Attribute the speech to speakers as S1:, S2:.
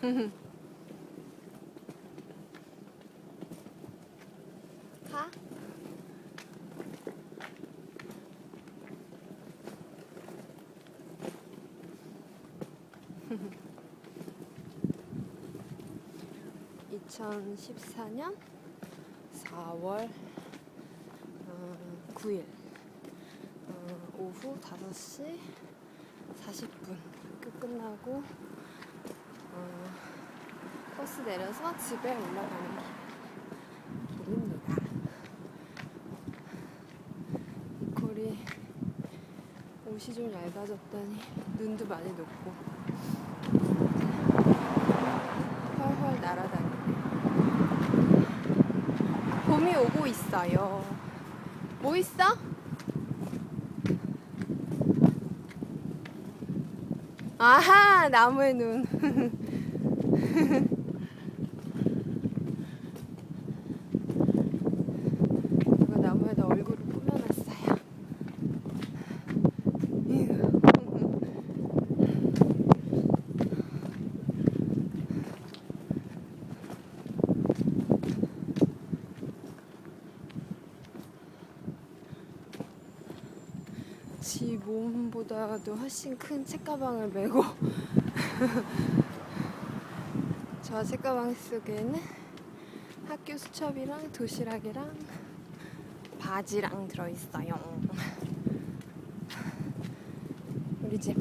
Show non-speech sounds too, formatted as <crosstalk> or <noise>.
S1: <laughs> 가? (2014년 4월 9일) 어, 오후 5시 40분 학교 끝나고 어, 버스 내려서 집에 올라가는 길- 길입니다. 이콜이 옷이 좀 얇아졌더니 눈도 많이 녹고 훨훨 날아다니네. 봄이 오고 있어요. 뭐 있어? 아하 나무의 눈. <laughs> 누가 나무에다 얼굴을 꾸며놨어요. 이거. 지 몸보다도 훨씬 큰 책가방을 메고 <laughs> 저 책가방 속에는 학교 수첩이랑 도시락이랑 바지랑 들어있어요. 우리 집